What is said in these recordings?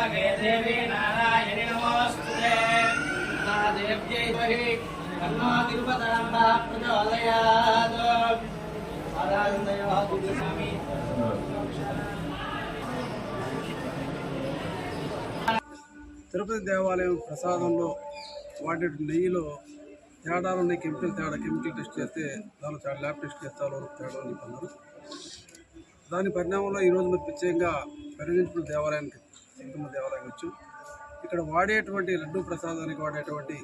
त्र्यम्बके देवी नारायणि नमोऽस्तुते महादेव्यै महि तन्नो तिरुपतरम्बः प्रचोदयात् आराधनयोः दिव्यस्वामी తిరుపతి దేవాలయం ప్రసాదంలో వాడే నెయ్యిలో తేడాలు ఉన్నాయి కెమికల్ తేడా కెమికల్ టెస్ట్ చేస్తే దానిలో చాలా ల్యాబ్ టెస్ట్ చేస్తే వాళ్ళు తేడా అని చెప్పన్నారు దాని పరిణామంలో ఈరోజు మరి ప్రత్యేకంగా పెరిగించిన దేవాలయానికి సింగమ్మ దేవాలయం వచ్చు. ఇక్కడ వాడేటువంటి లడ్డు ప్రసాదానికి వాడేటువంటి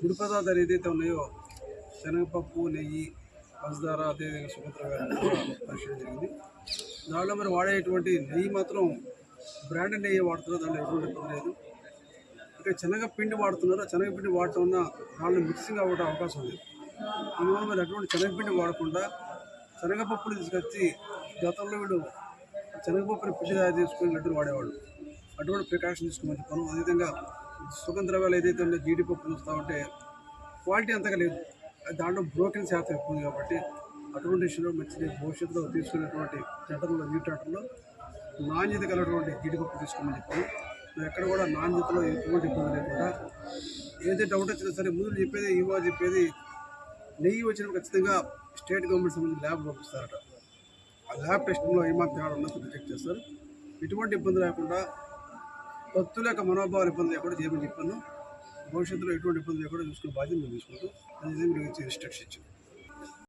గుడి పదార్థాలు ఏదైతే ఉన్నాయో శనగపప్పు నెయ్యి పంచదార అదేవిధంగా సుభద్ర పరిశీలన జరిగింది. దానిలో మరి వాడేటువంటి నెయ్యి మాత్రం బ్రాండెడ్ నెయ్యి వాడుతున్నారు దాంట్లో ఎటువంటి ఇబ్బంది లేదు. ఇక్కడ శనగపిండి వాడుతున్నారు శనగపిండి వాడటం వల్ల దాంట్లో మిక్సింగ్ అవ్వడం అవకాశం ఉంది. అందువల్ల మరి అటువంటి శనగపిండి వాడకుండా శనగపప్పులు తీసుకొచ్చి గతంలో వీడు శనగపప్పుని పిండి తయారు చేసుకుని లడ్డూలు వాడేవాళ్ళు. అటువంటి ప్రికాషన్ తీసుకోమని చెప్పాను అదేవిధంగా సుగంధ ద్రవ్యాలు ఏదైతే ఉందో జీడిపప్పు చూస్తూ ఉంటే క్వాలిటీ అంతగా లేదు. దాంట్లో బ్రోకెన్ శాతం ఎక్కువ ఉంది కాబట్టి అటువంటి విషయంలో మంచి భవిష్యత్తులో తీసుకునేటువంటి జంటర్లో న్యూ నాణ్యత కలిగినటువంటి జీడిపప్పు తీసుకోమని చెప్పాను ఎక్కడ కూడా నాణ్యతలో ఎటువంటి ఇబ్బంది లేకుండా ఏదైతే డౌట్ వచ్చినా సరే ముందు చెప్పేది ఇవో చెప్పేది నెయ్యి వచ్చినప్పుడు ఖచ్చితంగా స్టేట్ గవర్నమెంట్ సంబంధించిన ల్యాబ్ పంపిస్తారట. ఆ ల్యాబ్ టెస్టింగ్లో ఏమాత్రం తేడా ఉన్నది చెక్ చేస్తారు. ఎటువంటి ఇబ్బంది లేకుండా భక్తుల యొక్క మనోభావాలు ఇబ్బంది లేకుండా చేయమని చెప్పాను. భవిష్యత్తులో ఎటువంటి ఇబ్బంది లేకుండా చూసుకునే బాధ్యత మేము తీసుకుంటాం. అది మీరు ఇన్స్ట్రక్షన్ ఇచ్చాం